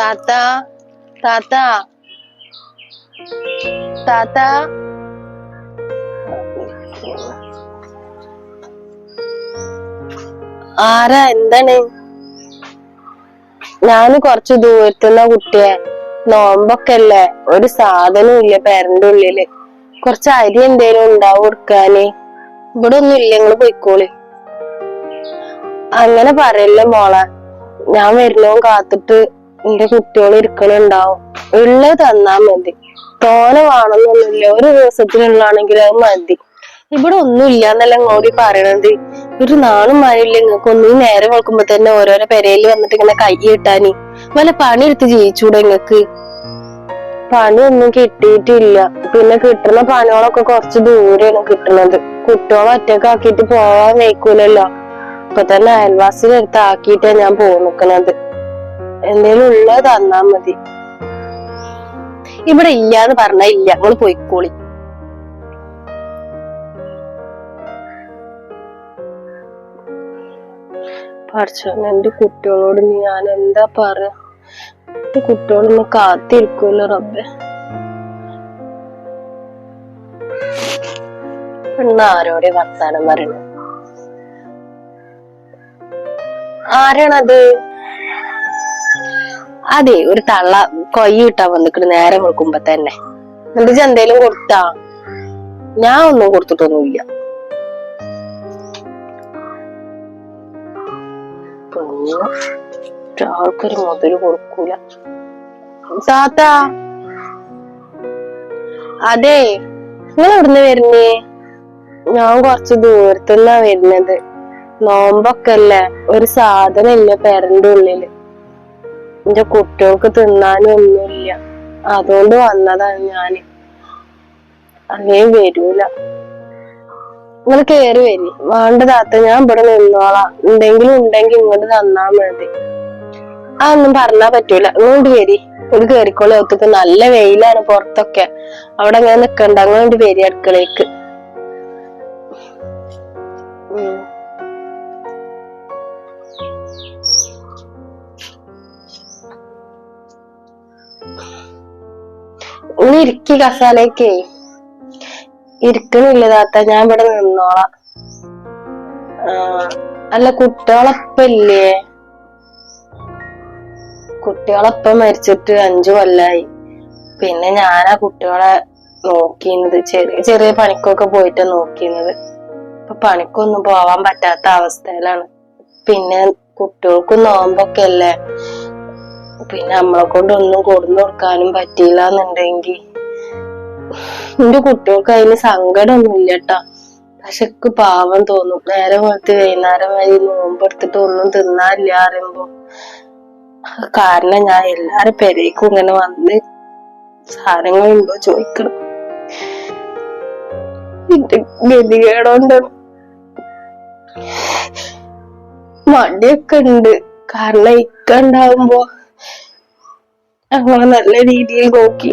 താത്ത താത്ത. താത്ത. ആരാ? എന്താണ്? ഞാൻ കൊറച്ച് ദൂരത്തുന്ന കുട്ടിയെ. നോമ്പൊക്കെ അല്ലേ ഒരു സാധനവും ഇല്ല പേരന്റെ ഉള്ളിൽ. കുറച്ച് അരി എന്തേലും ഉണ്ടാവും കൊടുക്കാന്. ഇവിടെ ഒന്നും ഇല്ല നിങ്ങൾ പോയിക്കോളി. അങ്ങനെ പറയല്ലേ മോളെ. ഞാൻ വരുന്നവും കാത്തിട്ട് എന്റെ കുട്ടികൾ ഇരിക്കണുണ്ടാവും. ഉള്ളത് തന്നാ മതി. തോനെ വേണമെന്നൊന്നുമില്ല ഒരു ദിവസത്തിനുള്ളാണെങ്കിൽ അത് മതി. ഇവിടെ ഒന്നും ഇല്ല എന്നല്ല ഇങ്ങോട്ട് പറയണത്. ഒരു നാളും മഴയില്ല നിങ്ങൾക്ക് ഒന്നും നേരെ വെക്കുമ്പോ തന്നെ ഓരോരോ പെരയിൽ വന്നിട്ട് ഇങ്ങനെ കൈ കിട്ടാന് വല്ല പണി എടുത്ത് ജീവിച്ചൂടെ നിങ്ങക്ക് പണിയൊന്നും കിട്ടിയിട്ടില്ല. പിന്നെ കിട്ടുന്ന പണികളൊക്കെ കുറച്ച് ദൂരെയാണ് കിട്ടുന്നത്. കുട്ടികളെ ഒറ്റക്കാക്കിയിട്ട് പോവാൻ വയ്ക്കൂലല്ലോ. ഇപ്പൊ തന്നെ അയൽവാസിയുടെ അടുത്ത് ആക്കിയിട്ടാ ഞാൻ പോകുന്നത് എന്തേലും ഉള്ളത് തന്നാ മതി. ഇവിടെ ഇല്ലാന്ന് പറഞ്ഞാ ഇല്ല. നിങ്ങൾ പോയിക്കോളി. എന്റെ കുട്ടികളോട് ഞാൻ എന്താ പറയാ എന്റെ കുട്ടികളൊന്ന് കാത്തിരിക്കുമല്ലോ റബ്ബെ. പെണ്ണ് ആരോടെ വർത്താനം പറയണ? ആരാണത്? അതെ ഒരു തള്ള കൊയ്യ വന്നിക്കണ് നേരെ വെക്കുമ്പോ തന്നെ. എന്നിട്ട് ചന്തയിലും കൊടുത്താ? ഞാൻ ഒന്നും കൊടുത്തിട്ടൊന്നുമില്ല. ആൾക്കൊരു മുതൽ കൊടുക്കൂല. താത്ത അതെ നിങ്ങൾ എവിടുന്ന് വരുന്നേ? ഞാൻ കുറച്ച് ദൂരത്തുനിന്നാ വരുന്നത്. നോമ്പൊക്കെ അല്ലേ? ഒരു സാധനം ഇല്ല പെരന്റെ ഉള്ളിൽ. എന്റെ കുട്ടികൾക്ക് തിന്നാനും ഒന്നുമില്ല. അതുകൊണ്ട് വന്നതാണ് ഞാൻ. അങ്ങനെ വരൂല. നിങ്ങൾ കേറി വരി. വേണ്ട താത്ത ഞാൻ ഇവിടെ നിന്നോളാം. എന്തെങ്കിലും ഉണ്ടെങ്കിൽ ഇങ്ങോട്ട് തന്നാ മതി. ആ ഒന്നും പറഞ്ഞാ പറ്റൂല. ഇങ്ങോട്ട് വരി. ഒരു കേറിക്കോളി. ഒത്തക്ക് നല്ല വെയിലാണ് പുറത്തൊക്കെ. അവിടെ അങ്ങനെ നിക്കണ്ട. അങ്ങോട്ട് വരി അടുക്കളേക്ക്. ഇരിക്കി കസാലേക്ക് ഇരിക്കണില്ല താത്ത ഞാൻ ഇവിടെ നിന്നോളാം. അല്ല കുട്ടികളൊപ്പം ഇല്ലേ കുട്ടികളൊപ്പം മരിച്ചിട്ട് അഞ്ചു കൊല്ലായി. പിന്നെ ഞാനാ കുട്ടികളെ നോക്കിയിരുന്നത്. ചെറിയ ചെറിയ പണിക്കൊക്കെ പോയിട്ട് നോക്കിയിരുന്നത്. ഇപ്പൊ പണിക്കൊന്നും പോവാൻ പറ്റാത്ത അവസ്ഥയിലാണ്. പിന്നെ കുട്ടികൾക്ക് നോമ്പൊക്കെ അല്ലേ പിന്നെ നമ്മളെ കൊണ്ട് ഒന്നും കൊടുന്നു കൊടുക്കാനും പറ്റിയില്ല എന്നുണ്ടെങ്കിൽ എന്റെ കുട്ടികൾക്ക് അതിന് സങ്കടമൊന്നുമില്ല ഇല്ലട്ടാ പക്ഷെ പാവം തോന്നും. നേരെ പോലത്തെ വൈകുന്നേരം വരെ നോമ്പെടുത്തിട്ട് ഒന്നും തിന്നാനില്ല പറയുമ്പോ. കാരണം ഞാൻ എല്ലാരും പെരേക്കും ഇങ്ങനെ വന്ന് സാധനങ്ങളുണ്ടോ ചോദിക്കണം. ഗതികേടോണ്ട്. മടിയൊക്കെ ഉണ്ട് കാരണം ഇക്ക ഉണ്ടാവുമ്പോ ഞങ്ങളെ നല്ല രീതിയിൽ നോക്കി.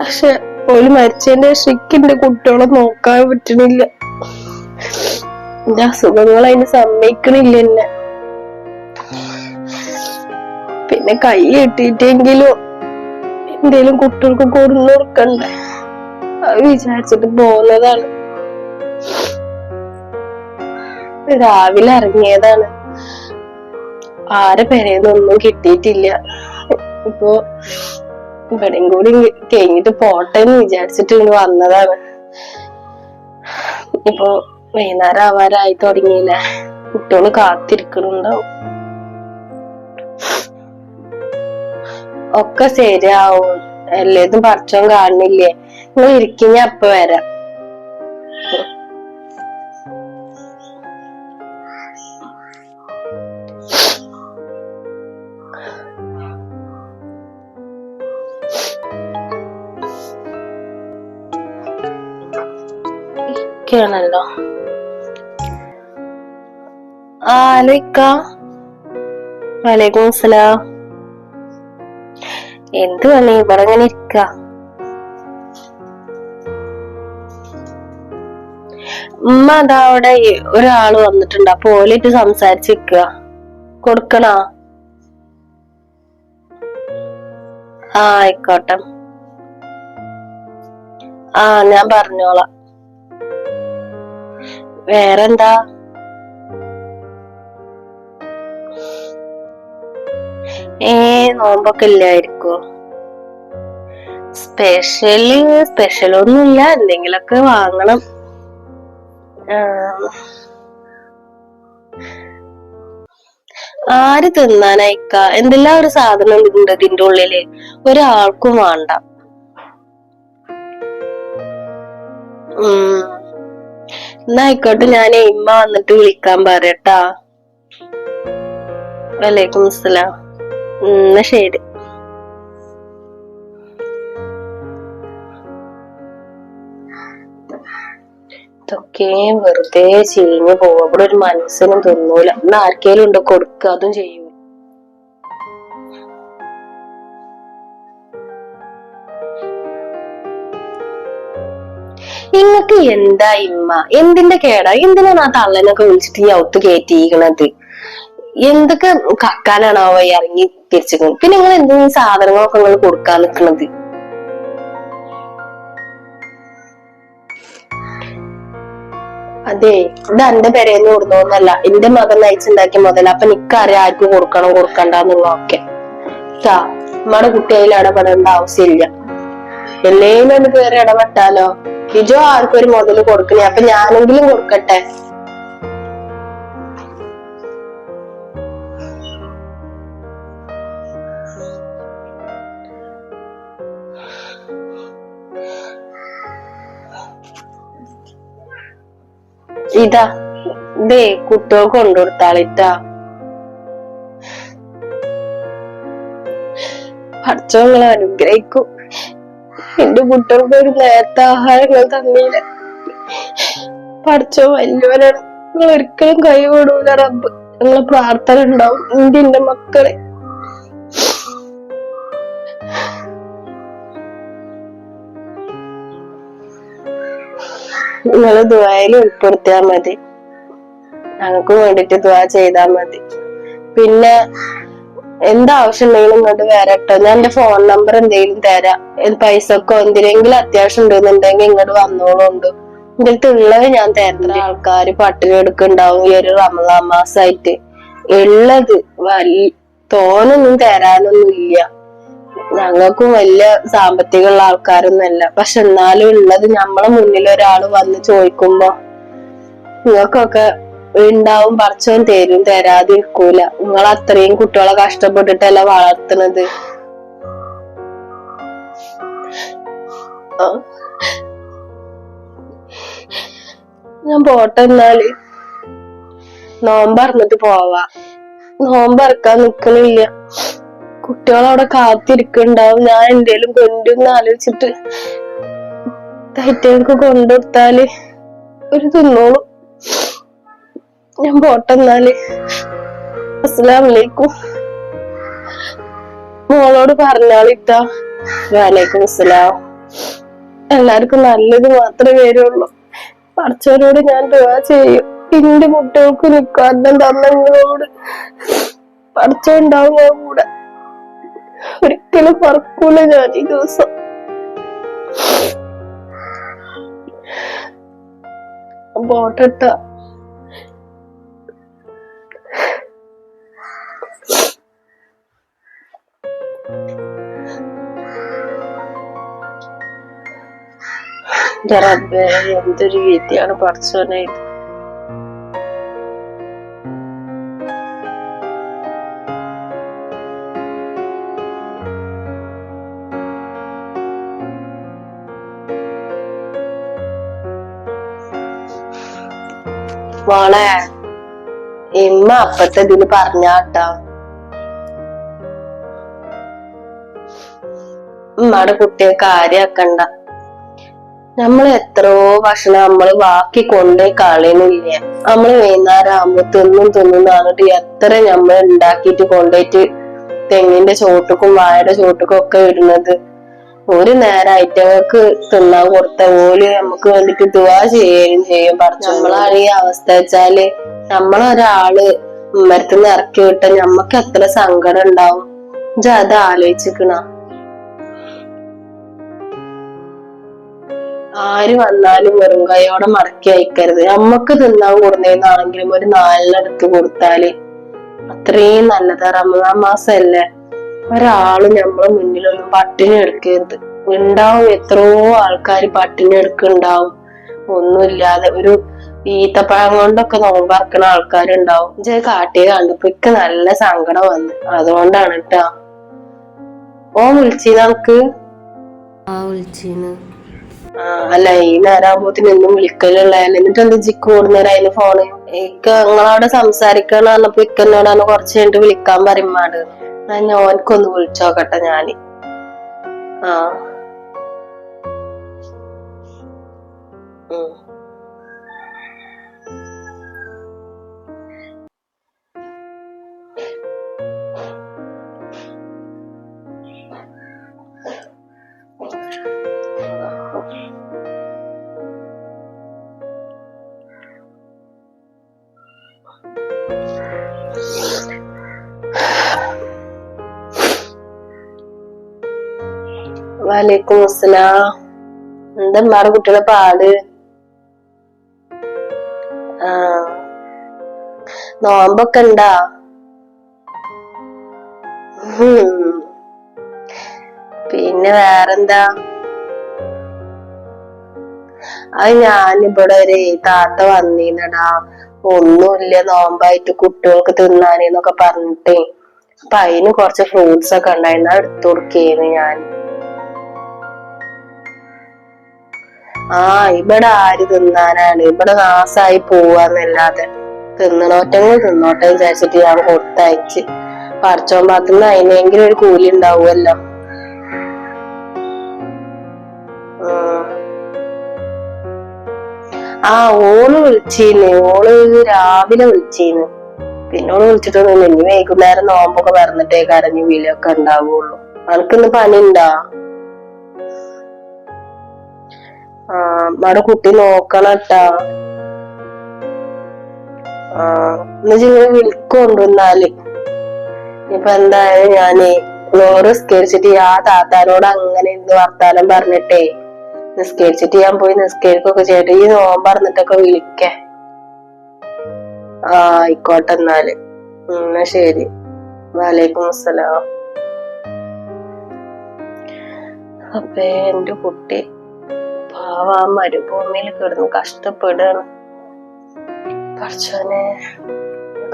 പക്ഷെ ഒരു മരിച്ചതിന്റെ ശരിക്കും എന്റെ കുട്ടികളെ നോക്കാൻ പറ്റണില്ല. എന്റെ അസുഖങ്ങൾ അതിന് സമ്മതിക്കണില്ല എന്നെ. പിന്നെ കൈ കിട്ടിയിട്ടെങ്കിലും എന്തേലും കുട്ടികൾക്ക് കൊടുന്നു കൊടുക്കണ്ടേ? അത് വിചാരിച്ചിട്ട് പോന്നതാണ്. രാവിലെ ഇറങ്ങിയതാണ്. ആരെ പെരേന്നൊന്നും കിട്ടിയിട്ടില്ല. ഇപ്പൊ ഇവിടെയും കൂടി കഴിഞ്ഞിട്ട് പോട്ടെ എന്ന് വിചാരിച്ചിട്ട് ഇങ്ങനെ വന്നതാണ്. ഇപ്പൊ വൈകുന്നേരം ആവാറായി തുടങ്ങിയില്ല? കുട്ടികൾ കാത്തിരിക്കണുണ്ടാവും ഒക്കെ ശരിയാവും. എല്ലാതും പറിച്ചോൻ കാണുന്നില്ലേ നിങ്ങൾ ഇരിക്കുന്ന അപ്പൊ വരാം. ഒക്കെയാണല്ലോ ആ ഹലോ ഇക്ക വലൈക്കും അസ്സലാം. എന്ത് പണി? ഇവിടെ ഇങ്ങനെ ഇരിക്ക. ഉമ്മ അതാ അവിടെ ഒരാൾ വന്നിട്ടുണ്ട്. അപ്പൊ ഓലിട്ട് സംസാരിച്ചിരിക്കുക കൊടുക്കണ? ആ ആയിക്കോട്ടെ. ആ ഞാൻ പറഞ്ഞോളാം. വേറെന്താ? ഏ നോമ്പൊക്കെ ഇല്ലായിരിക്കോ? സ്പെഷ്യൽ സ്പെഷ്യൽ ഒന്നുമില്ല എന്തെങ്കിലൊക്കെ വാങ്ങണം. ആര് തിന്നാനയക്ക? എന്തെല്ലാം ഒരു സാധനം ഉണ്ട് ഇതിന്റെ ഉള്ളിൽ? ഒരാൾക്കും വേണ്ട. ഉം. എന്നാ ആയിക്കോട്ടെ ഞാൻ ഇമ്മ വന്നിട്ട് വിളിക്കാൻ പറയട്ടാ. വലൈക്കും അസ്സലാം. എന്നാ ശരി. ഇതൊക്കെ വെറുതെ ചീഞ്ഞു പോവും. അവിടെ ഒരു മനസ്സിനും തിന്നൂല. ഇന്ന് ആർക്കേലും ഉണ്ടോ കൊടുക്കുക അതും ചെയ്യൂ. നിങ്ങക്ക് എന്താ ഇമ്മ? എന്തിന്റെ കേടാ? എന്തിനാണ് ആ തള്ളനൊക്കെ വിളിച്ചിട്ട് ഈ ഔത്ത് കയറ്റിയിരിക്കണത് എന്തൊക്കെ കക്കാനാണോ അവ ഇറങ്ങി തിരിച്ചിരിക്കുന്നത് പിന്നെ നിങ്ങൾ എന്തെങ്കിലും സാധനങ്ങളൊക്കെ നിങ്ങൾ കൊടുക്കാൻ നിൽക്കണത് അതെ ഇത് എന്റെ പെരേന്ന് കൊടുക്കുന്നല്ല എന്റെ മകൻ നയിച്ചുണ്ടാക്കിയ മുതൽ അപ്പൊ നിക്കറിയാം ആർക്കും കൊടുക്കണം കൊടുക്കണ്ടെന്നുള്ളതൊക്കെ. ട്ടാ നമ്മുടെ കുട്ടികളിൽ ഇടപെടേണ്ട ആവശ്യമില്ല. എല്ലേലും ഒന്ന് കയറി ഇടപെട്ടാലോ? ഇജോ ആർക്കും ഒരു മുതൽ കൊടുക്കണേ. അപ്പൊ ഞാനെങ്കിലും കൊടുക്കട്ടെ. ഇതാ. ഇതേ കുട്ടികൾക്ക് കൊണ്ടുകൊടുത്താളിട്ടാ. പഠിച്ചവങ്ങളെ അനുഗ്രഹിക്കും. എന്റെ കുട്ടികൾക്ക് ഒരു നേരത്തെ ആഹാരങ്ങൾ തന്നില്ല. പഠിച്ചോ വലിയവരാണ് നിങ്ങൾ ഒരിക്കലും കൈ വിടൂല റബ്ബ്. ഞങ്ങളെ പ്രാർത്ഥന ഉണ്ടാവും. എന്റെ എന്റെ മക്കളെ. നിങ്ങൾ ദ്വായിൽ ഉൾപ്പെടുത്തിയാ മതി. ഞങ്ങൾക്ക് വേണ്ടിട്ട് ദ്വാ ചെയ്താൽ മതി. പിന്നെ എന്താവശ്യം ഉണ്ടെങ്കിലും ഇങ്ങോട്ട് വരട്ടോ. ഞാൻ എന്റെ ഫോൺ നമ്പർ എന്തെങ്കിലും തരാം. പൈസക്കോ എന്തിനെങ്കിലും അത്യാവശ്യം ഉണ്ടെന്നുണ്ടെങ്കിൽ ഇങ്ങോട്ട് വന്നോളുണ്ട്. എന്റെ അടുത്ത് ഉള്ളത് ഞാൻ തരുന്ന ആൾക്കാര് പട്ടിണി എടുക്കുന്നുണ്ടാവും ഈ ഒരു റമദാ മാസമായിട്ട് ഉള്ളത് വലിയ തോനൊന്നും തരാനൊന്നും ഇല്ല ഞങ്ങൾക്കും വലിയ സാമ്പത്തികമുള്ള ആൾക്കാരൊന്നുമല്ല. പക്ഷെ എന്നാലും ഉള്ളത് നമ്മളെ മുന്നിൽ ഒരാൾ വന്ന് ചോദിക്കുമ്പോ നിങ്ങൾക്കൊക്കെ ഉണ്ടാവും പറിച്ചോൻ തരും തരാതിരിക്കൂല. നിങ്ങൾ അത്രയും കുട്ടികളെ കഷ്ടപ്പെട്ടിട്ടല്ല വളർത്തണത് ഞാൻ പോട്ടെ എന്നാൽ. നോമ്പറന്നിട്ട് പോവാ. നോമ്പറക്കാൻ നിക്കണില്ല. കുട്ടികളവിടെ കാത്തിരിക്കുന്നുണ്ടാവും. ഞാൻ എന്തേലും കൊണ്ടുവന്ന് ആലോചിച്ചിട്ട് തൈറ്റങ്ങൾക്ക് കൊണ്ടുകൊടുത്താൽ ഒരു തിന്നോളൂ. ഞാൻ പോട്ടെ എന്നാൽ അസ്സലാം വലൈക്കും മോളോട് പറഞ്ഞാളിട്ടാ വാലേക്കും അസ്സലാം. എല്ലാവർക്കും നല്ലത് മാത്രമേ വരുള്ളൂ. പഠിച്ചവരോട് ഞാൻ ദുവാ ചെയ്യും. എന്റെ കുട്ടികൾക്ക് നിൽക്കാൻ തന്നങ്ങളോട് പഠിച്ചുണ്ടാവും കൂടെ. ഒരിക്കലും പറക്കൂല ഞാൻ ഈ ദിവസം. പോട്ടെട്ട. എന്റെ റബ്ബേ എന്തൊരു വിദ്യയാണ് പഠിച്ചോനെ ഇത്. മോളെ ഇമ്മ അപ്പത്തെ ഇതിൽ പറഞ്ഞാട്ടാ. ഉമ്മയുടെ കുട്ടിയെ കാര്യാക്കണ്ട. നമ്മൾ എത്രയോ ഭക്ഷണം നമ്മൾ ബാക്കി കൊണ്ടേ കളയുന്നില്ല നമ്മൾ വൈകുന്നേരം ആകുമ്പോ തിന്നും തിന്നും പറഞ്ഞിട്ട് എത്ര നമ്മൾ ഉണ്ടാക്കിയിട്ട് കൊണ്ടേറ്റ് തെങ്ങിന്റെ ചോട്ടുക്കും വാഴയുടെ ചോട്ടുക്കും ഒക്കെ ഇടുന്നത്. ഒരു നേരം ഐറ്റങ്ങൾക്ക് തിന്നാൻ കൊടുത്ത പോലെ നമുക്ക് വേണ്ടിട്ട് ദുവാ ചെയ്യുകയും ചെയ്യും. പറഞ്ഞു നമ്മളാണ് ഈ അവസ്ഥ വെച്ചാൽ നമ്മളൊരാൾ ഉമ്മരത്തുനിന്ന് ഇറക്കി വിട്ട നമ്മക്ക് എത്ര സങ്കടം ഉണ്ടാവും. അത് ആലോചിച്ചിക്കണ? ആര് വന്നാലും വെറും കൈയോടെ മടക്കി അയക്കരുത്. നമ്മക്ക് തിന്നാൻ കൊടുന്നേന്നാണെങ്കിലും ഒരു നാലിനടുത്ത് കൊടുത്താൽ അത്രയും നല്ലതാ റമദാൻ മാസല്ലേ? ഒരാൾ നമ്മളെ മുന്നിലൊന്നും പട്ടിണി എടുക്കരുത്. ഉണ്ടാവും എത്രയോ ആൾക്കാർ പട്ടിണി എടുക്കുന്നുണ്ടാവും. ഒന്നുമില്ലാതെ ഒരു ഈത്തപ്പഴം കൊണ്ടൊക്കെ നോമ്പറക്കണ ആൾക്കാരുണ്ടാവും. ഇജ്ജ് കാട്ടിയെ കണ്ടപ്പോ ഇക്ക് നല്ല സങ്കടം വന്ന്. അതുകൊണ്ടാണ് കേട്ടാ ഓ വിളിച്ചീ നമുക്ക് ആ വിളിച്ചിന്ന് അല്ല ഈ നേരാകുമ്പോത്തിന് എന്നും വിളിക്കലുള്ള. എന്നിട്ട് എന്ത് ജിക്ക് കൂടുന്നേരം അതിന് ഫോണ് എനിക്ക് നിങ്ങളവിടെ സംസാരിക്കണം പറഞ്ഞപ്പോ ഇക്കെന്നോടാണ് കുറച്ച് കഴിഞ്ഞിട്ട് വിളിക്കാൻ പറയുമ്പാട് ഞാൻ ഓനക്കൊന്ന് വിളിച്ചോക്കട്ടെ ഞാൻ. ആ. ഉം. വലൈക്കും അസ്സലാം. എന്താ മാറ കുട്ടികളെ പാട്? ആ നോമ്പൊക്കെ ഉണ്ടാ? പിന്നെ വേറെന്താ? അത് ഞാനിവിടെ ഒരു താത്ത വന്നിന്നടാ. ഒന്നുമില്ല നോമ്പായിട്ട് കുട്ടികൾക്ക് തിന്നാനെന്നൊക്കെ പറഞ്ഞിട്ടേ. അപ്പൊ അതിന് കുറച്ച് ഫ്രൂട്ട്സ് ഒക്കെ ഉണ്ടായിരുന്നു. എടുത്തു കൊടുക്കേന്ന് ഞാൻ ആ ഇവിടെ ആര് തിന്നാനാണ്? ഇവിടെ നാസായി പോവാന്നല്ലാതെ. തിന്നണോറ്റങ്ങൾ തിന്നോട്ടെ വിചാരിച്ചിട്ട് ഞാൻ കൊടുത്തയച്ച്. പറിച്ചോൻ ഭാഗത്തുനിന്ന് അതിനെങ്കിലും ഒരു കൂലി ഉണ്ടാവുമല്ലോ. ആ. ഓൾ വിളിച്ചീന്ന്. ഓൾ രാവിലെ വിളിച്ചീന്ന്. പിന്നെ ഓൾ വിളിച്ചിട്ടൊന്നുമില്ല. ഇനി വൈകുന്നേരം നോമ്പൊക്കെ പറഞ്ഞിട്ടേ കരഞ്ഞു വീലൊക്കെ ഉണ്ടാവുള്ളൂ. അനക്കിന്ന് പണി ഉണ്ടാ ആ നമ്മടെ കുട്ടി നോക്കണട്ടാ. ആ എന്നുവെച്ചിങ്ങനെ വിളിക്കൊണ്ടുവന്നാൽ ഇപ്പൊ എന്തായാലും ഞാനേ ലോറ് നിസ്കരിച്ചിട്ട് ആ താത്താനോട് അങ്ങനെ എന്ത് വർത്താനം പറഞ്ഞിട്ടേ നിസ്കരിച്ചിട്ട് ഞാൻ പോയി നിസ്കരിക്കൊക്കെ ചെയ്തിട്ട് ഈ നോമ്പ് പറഞ്ഞിട്ടൊക്കെ വിളിക്കേ. ആ ആയിക്കോട്ടെ എന്നാൽ എന്നാ ശരി. വലൈക്കും അസ്സലാം. അപ്പേ എന്റെ കുട്ടി പാവ മരുഭൂമിയിൽ കിടന്ന് കഷ്ടപ്പെടുകയാണ്. പഠിച്ചോനെ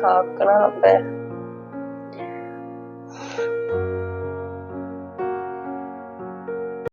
കാക്കണം അപ്പേ